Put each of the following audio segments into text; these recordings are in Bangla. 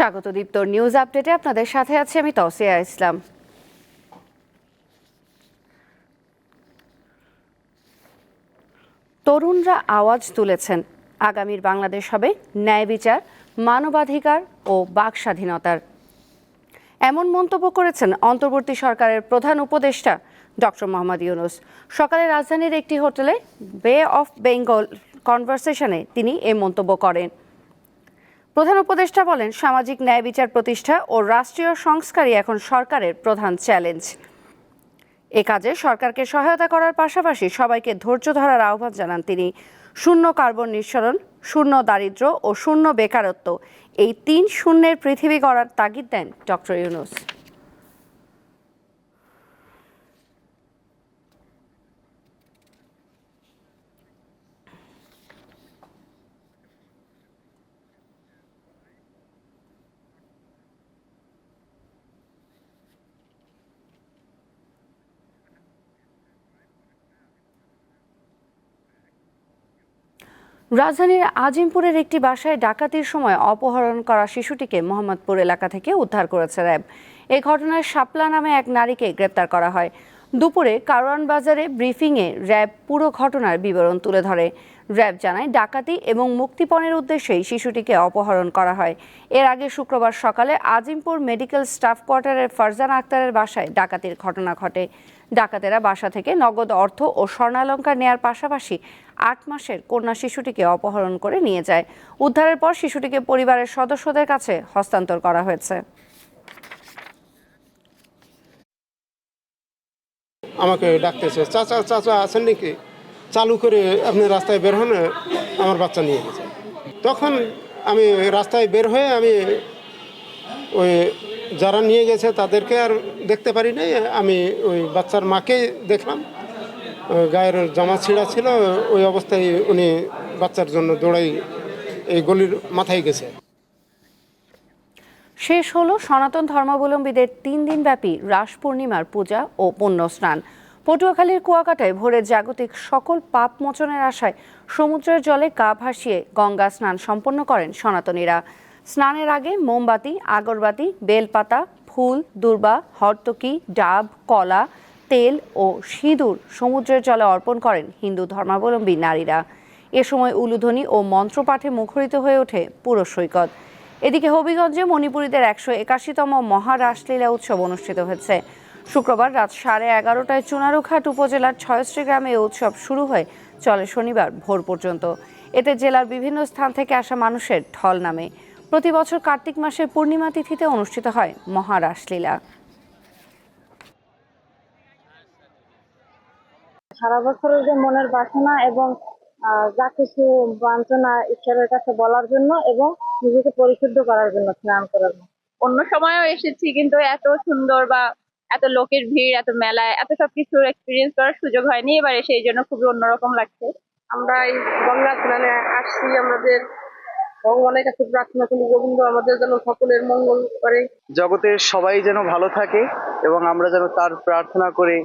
স্বাগত দীপ্তর নিউজ আপডেটে। আপনাদের সাথে আছি আমি তসিয়া ইসলাম। তরুণরা আওয়াজ তুলেছেন, আগামীর বাংলাদেশ হবে ন্যায় বিচার, মানবাধিকার ও বাক স্বাধীনতার। এমন মন্তব্য করেছেন অন্তর্বর্তী সরকারের প্রধান উপদেষ্টা ডক্টর মোহাম্মদ ইউনুস। সকালে রাজধানীর একটি হোটেলে বে অফ বেঙ্গল কনভারসেশনে তিনি এ মন্তব্য করেন। প্রধান উপদেষ্টা বলেন, সামাজিক ন্যায় বিচার প্রতিষ্ঠা ও রাষ্ট্রীয় সংস্কারই এখন সরকারের প্রধান চ্যালেঞ্জ। এ কাজে সরকারকে সহায়তা করার পাশাপাশি সবাইকে ধৈর্য ধরার আহ্বান জানান তিনি। শূন্য কার্বন নিঃসরণ, শূন্য দারিদ্র ও শূন্য বেকারত্ব, এই তিন শূন্যের পৃথিবী গড়ার তাগিদ দেন ডক্টর ইউনুস। রাজধানীর আজিমপুরের একটি বাসায় ডাকাতির সময় অপহরণ করা শিশুটিকে মোহাম্মদপুর এলাকা থেকে উদ্ধার করেছে র্যাব। এ ঘটনায় শাপলা নামে এক নারীকে গ্রেপ্তার করা হয়। দুপুরে কারওয়ান বাজারে ব্রিফিংয়ে র্যাব পুরো ঘটনার বিবরণ তুলে ধরে। র্যাব জানায়, ডাকাতি এবং মুক্তিপণের উদ্দেশ্যেই শিশুটিকে অপহরণ করা হয়। এর আগে শুক্রবার সকালে আজিমপুর মেডিকেল স্টাফ কোয়ার্টারের ফারজানা আক্তারের বাসায় ডাকাতির ঘটনা ঘটে। ডাকাতেরা বাসা থেকে নগদ অর্থ ও স্বর্ণালঙ্কার নেয়ার পাশাপাশি আট মাসের কন্যা শিশুটিকে অপহরণ করে নিয়ে যায়। উদ্ধারের পর শিশুটিকে পরিবারের সদস্যদের কাছে হস্তান্তর করা হয়েছে। আমাকে ডাকতেছে, চাচা চাচা, আছেন নাকি? চালু করে আপনি রাস্তায় বের হন, আমার বাচ্চা নিয়ে গেছে। তখন আমি রাস্তায় বের হয়ে আমি ওই যারা নিয়ে গেছে তাদেরকে আর দেখতে পারি নাই। আমি ওই বাচ্চার মাকে দেখলাম। গায়ের জামা ছিঁড়া ছিল, ওই অবস্থায় উনি বাচ্চার জন্য দৌড়াই এই গলির মাথায় গেছে। শেষ হলো সনাতন ধর্মাবলম্বীদের তিন দিনব্যাপী রাস পূর্ণিমার পূজা ও পুণ্য স্নান পটুয়াখালীর কুয়াকাটায় ভোরে জাগতিক সকল পাপ মোচনের আশায় সমুদ্রের জলে গা ভাসিয়ে গঙ্গা স্নান সম্পন্ন করেন সনাতনীরা। স্নানের আগে মোমবাতি, আগরবাতি, বেলপাতা, ফুল, দুর্বা, হর্তকি, ডাব, কলা, তেল ও সিঁদুর সমুদ্রের জলে অর্পণ করেন হিন্দু ধর্মাবলম্বী নারীরা। এ সময় উলুধ্বনি ও মন্ত্রপাঠে মুখরিত হয়ে ওঠে পুরো সৈকত। এদিকে হবিগঞ্জে মণিপুরীদের একশো একাশিতম মহারাসলীলা উৎসব অনুষ্ঠিত হয়েছে। শুক্রবার রাত সাড়ে এগারোটায় চুনারুঘাট উপজেলার ছয়শ্রী গ্রামে উৎসব শুরু হয়ে, চলে শনিবার ভোর পর্যন্ত। এতে জেলার বিভিন্ন স্থান থেকে আসা মানুষের ঢল নামে। প্রতি বছর কার্তিক মাসের পূর্ণিমা তিথিতে অনুষ্ঠিত হয় মহারাসলীলা সারা বছরের যে মনের বাসনা এবং আহ, যা কিছু বাঞ্ছনা ঈশ্বরের কাছে বলার জন্য এবং নিজেকে পরিশুদ্ধ করার জন্য স্নান করার জন্য। অন্য সময়ও এসেছি কিন্তু এত সুন্দর বা এত লোকের ভিড় এত মেলায় এত সবকিছুর এক্সপিরিয়েন্স করার সুযোগ হয়নি। এবারে সেই জন্য খুবই অন্যরকম লাগছে। আমরা এই গঙ্গা স্নানে আসছি আমাদের ভগবানের কাছে প্রার্থনা করি গোবিন্দ আমাদের যেন সকলের মঙ্গল করে। জগতের সবাই যেন ভালো থাকে এবং আমরা যেন তার প্রার্থনা করে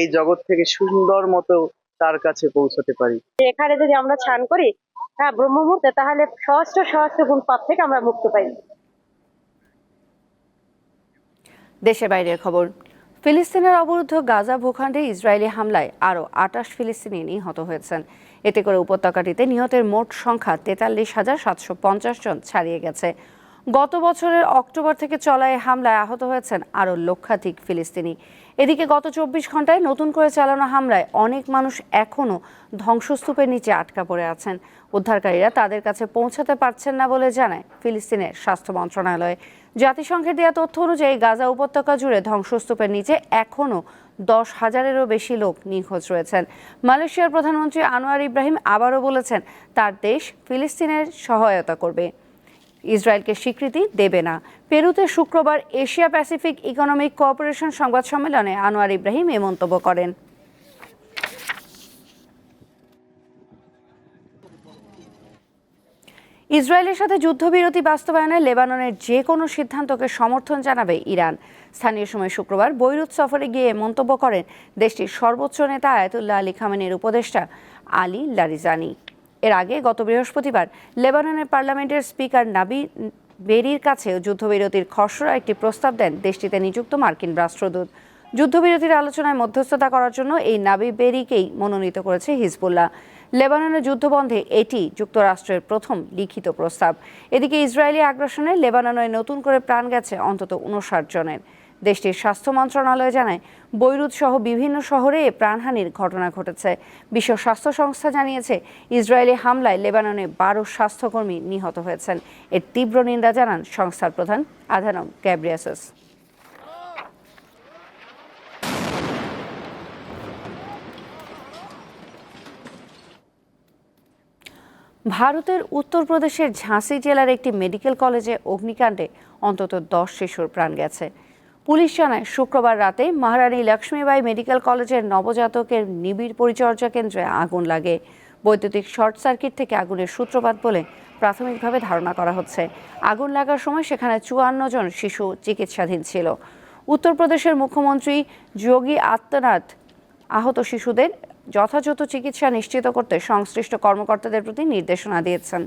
এই জগৎ থেকে সুন্দর মতো তার কাছে পৌঁছতে পারি। এখানে যদি আমরা স্নান করি হ্যাঁ ব্রহ্ম মুহূর্তে তাহলে সহস্র সহস্র গুণ পাপ থেকে আমরা মুক্ত পাই। দেশের বাইরের খবর। ফিলিস্তিনের অবরুদ্ধ গাজা ভূখণ্ডে ইসরায়েলি হামলায় আরও আটাশ ফিলিস্তিনি নিহত হয়েছেন। এতে করে উপত্যকাটিতে নিহতের মোট সংখ্যা তেতাল্লিশ হাজার সাতশো পঞ্চাশ জন ছাড়িয়ে গেছে। গত বছরের অক্টোবর থেকে চলা এই হামলায় আহত হয়েছেন আরও লক্ষাধিক ফিলিস্তিনি। এদিকে গত চব্বিশ ঘন্টায় নতুন করে চালানো হামলায় অনেক মানুষ এখনও ধ্বংসস্তূপের নিচে আটকা পড়ে আছেন। উদ্ধারকারীরা তাদের কাছে পৌঁছাতে পারছেন না বলে জানায় ফিলিস্তিনের স্বাস্থ্য মন্ত্রণালয়। জাতিসংঘের দেওয়া তথ্য অনুযায়ী গাজা উপত্যকা জুড়ে ধ্বংসস্তূপের নিচে এখনও দশ হাজারেরও বেশি লোক নিখোঁজ রয়েছেন। মালয়েশিয়ার প্রধানমন্ত্রী আনোয়ার ইব্রাহিম আবারও বলেছেন, তার দেশ ফিলিস্তিনের সহায়তা করবে। ইসরায়েলকে স্বীকৃতি দেবে না। পেরুতে শুক্রবার এশিয়া প্যাসিফিক ইকোনমিক কোঅপারেশন সংবাদ সম্মেলনে আনোয়ার ইব্রাহিম এ মন্তব্য করেন। ইসরায়েলের সাথে যুদ্ধবিরতি বাস্তবায়নে লেবাননের যে কোনো সিদ্ধান্তকে সমর্থন জানাবে ইরান। স্থানীয় সময় শুক্রবার বৈরুত সফরে গিয়ে মন্তব্য করেন দেশটির সর্বোচ্চ নেতা আয়াতুল্লাহ আলী খামেনের উপদেষ্টা আলী লারিজানি। এর আগে গত বৃহস্পতিবার লেবাননের পার্লামেন্টের স্পিকার নাবি বেরির কাছে যুদ্ধবিরতির খসড়া একটি প্রস্তাব দেন দেশটিতে নিযুক্ত মার্কিন রাষ্ট্রদূত। যুদ্ধবিরতির আলোচনায় মধ্যস্থতা করার জন্য এই নাবি বেরিকেই মনোনীত করেছে হিজবুল্লাহ। লেবাননের যুদ্ধবন্ধে এটি যুক্তরাষ্ট্রের প্রথম লিখিত প্রস্তাব। এদিকে ইসরায়েলি আগ্রাসনে লেবাননে নতুন করে প্রাণ গেছে অন্তত উনষাট জনের। দেশটির স্বাস্থ্য মন্ত্রণালয় জানায়, বৈরুত সহ বিভিন্ন শহরে প্রাণহানির ঘটনা ঘটেছে। বিশ্ব স্বাস্থ্য সংস্থা জানিয়েছে, ইসরায়েলি হামলায় লেবাননে বারো স্বাস্থ্যকর্মী নিহত হয়েছেন। এর তীব্র নিন্দা জানান সংস্থার প্রধান আধানম গ্যাব্রিয়াসেস ভারতের উত্তরপ্রদেশের ঝাঁসি জেলার একটি মেডিকেল কলেজে অগ্নিকাণ্ডে অন্তত দশ শিশুর প্রাণ গেছে। পুলিশ জানায়, শুক্রবার রাতে মহারানী লক্ষ্মীবাই মেডিকেল কলেজের নবজাতকের নিবিড় পরিচর্যা কেন্দ্রে আগুন লাগে। বৈদ্যুতিক শর্ট সার্কিট থেকে আগুনের সূত্রপাত বলে প্রাথমিকভাবে ধারণা করা হচ্ছে। আগুন লাগার সময় সেখানে চুয়ান্ন জন শিশু চিকিৎসাধীন ছিল। উত্তরপ্রদেশের মুখ্যমন্ত্রী যোগী আদিত্যনাথ আহত শিশুদের যথাযথ চিকিৎসা নিশ্চিত করতে সংশ্লিষ্ট কর্মকর্তাদের প্রতি নির্দেশনা দিয়েছেন।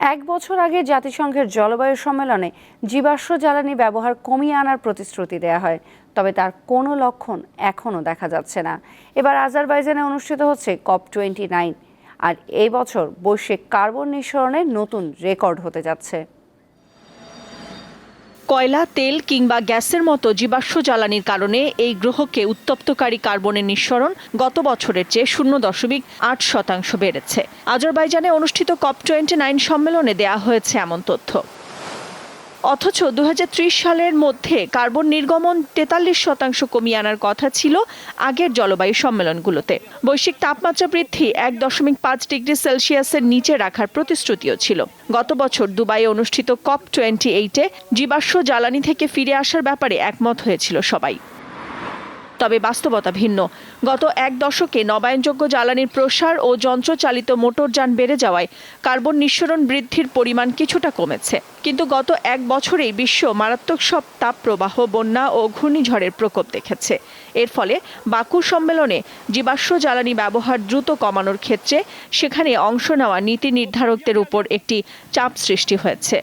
এক বছর আগে জাতিসংঘের জলবায়ু সম্মেলনে জীবাশ্ম জ্বালানি ব্যবহার কমিয়ে আনার প্রতিশ্রুতি দেয়া হয় তবে তার কোনো লক্ষণ এখনও দেখা যাচ্ছে না। এবার আজারবাইজানে অনুষ্ঠিত হচ্ছে কপ টোয়েন্টি নাইন আর এই বছর বৈশ্বিক কার্বন নিঃসরণের নতুন রেকর্ড হতে যাচ্ছে। কয়লা, তেল কিংবা গ্যাসের মতো জীবাশ্ম জ্বালানির কারণে এই গ্রহকে উত্তপ্তকারী কার্বনের নিঃসরণ গত বছরের চেয়ে শূন্য দশমিক আট শতাংশ বেড়েছে। আজরবাইজানে অনুষ্ঠিত কপ টোয়েন্টি নাইন সম্মেলনে দেয়া হয়েছে এমন তথ্য। অথচ দু হাজার ত্রিশ সালের মধ্যে কার্বন নির্গমন তেতাল্লিশ শতাংশ কমিয়ে আনার কথা ছিল আগের জলবায়ু সম্মেলনগুলোতে। বৈশ্বিক তাপমাত্রা বৃদ্ধি এক দশমিক পাঁচ ডিগ্রি সেলসিয়াসের নিচে রাখার প্রতিশ্রুতিও ছিল। গত বছর দুবাইয়ে অনুষ্ঠিত কপ টোয়েন্টি এইটে জীবাশ্ম জ্বালানি থেকে ফিরে আসার ব্যাপারে একমত হয়েছিল সবাই। তবে বাস্তবতা ভিন্ন। গত এক দশকে নবায়নযোগ্য জ্বালানির প্রসার ও যন্ত্রচালিত মোটরযান বেড়ে যাওয়ায় কার্বন নিঃসরণ বৃদ্ধির পরিমাণ কিছুটা কমেছে। কিন্তু গত এক বছরেই বিশ্ব মারাত্মক সব তাপপ্রবাহ, বন্যা ও ঘূর্ণিঝড়ের প্রকোপ দেখেছে। এর ফলে বাকু সম্মেলনে জীবাশ্ম জ্বালানি ব্যবহার দ্রুত কমানোর ক্ষেত্রে সেখানে অংশ নেওয়া নীতি নির্ধারকদের উপর একটি চাপ সৃষ্টি হয়েছে।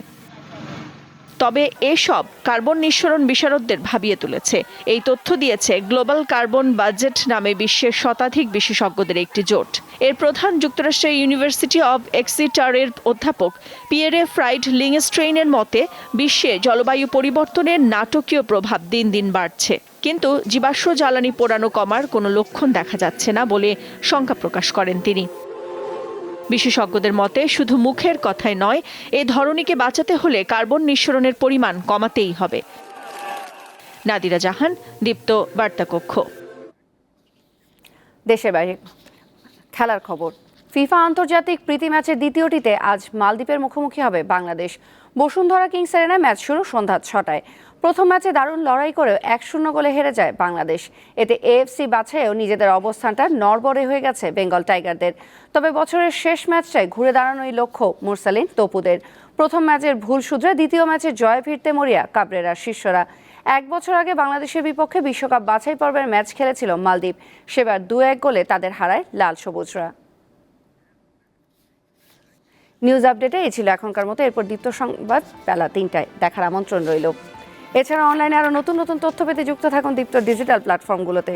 তবে এসব কার্বন নিঃসরণ বিশারদদের ভাবিয়ে তুলেছে। এই তথ্য দিয়েছে গ্লোবাল কার্বন বাজেট নামে বিশ্বের শতাধিক বিশেষজ্ঞদের একটি জোট। এর প্রধান যুক্তরাষ্ট্রের ইউনিভার্সিটি অব এক্সিটারের অধ্যাপক পিয়েরে ফ্রাইড লিংস্ট্রেইনের মতে, বিশ্বে জলবায়ু পরিবর্তনের নাটকীয় প্রভাব দিন দিন বাড়ছে। কিন্তু জীবাশ্ম জ্বালানি পোড়ানো কমার কোনো লক্ষণ দেখা যাচ্ছে না বলে শঙ্কা প্রকাশ করেন তিনি। বিশেষজ্ঞদের মতে, শুধু মুখের কথায় নয়, এ ধরনীকে বাঁচাতে হলে কার্বন নিঃসরণের পরিমাণ কমাতেই হবে। নাদিরা জাহান, দীপ্ত বার্তাকক্ষ দেশের বাইরে খেলার খবর। ফিফা আন্তর্জাতিক প্রীতি ম্যাচের দ্বিতীয়টিতে আজ মালদ্বীপের মুখোমুখি হবে বাংলাদেশ। বসুন্ধরা কিংস এরেনায় ম্যাচ শুরু সন্ধ্যা ছটায়। প্রথম ম্যাচে দারুণ লড়াই করেও এক শূন্য গোলে হেরে যায় বাংলাদেশ। এতে এএফসি বাছাইও নিজেদের অবস্থানটা নড়বড়ে হয়ে গেছে বেঙ্গল টাইগারদের। তবে বছরের শেষ ম্যাচটায় ঘুরে দাঁড়ানোই লক্ষ্য মুরসালিন তপুদের। প্রথম ম্যাচের ভুল শুধরে দ্বিতীয় ম্যাচে জয় ফিরতে মরিয়া কাবরেরার শিষ্যরা। এক বছর আগে বাংলাদেশের বিপক্ষে বিশ্বকাপ বাছাই পর্বের ম্যাচ খেলেছিল মালদ্বীপ। সেবার দু এক গোলে তাদের হারায় লাল সবুজরা। নিউজ আপডেটে এই ছিল এখনকার মতো। এরপর দীপ্ত সংবাদ বেলা তিনটায়। দেখার আমন্ত্রণ রইল। এছাড়া অনলাইনে আরও নতুন নতুন তথ্য পেতে যুক্ত থাকুন দীপ্ত ডিজিটাল প্ল্যাটফর্মগুলোতে।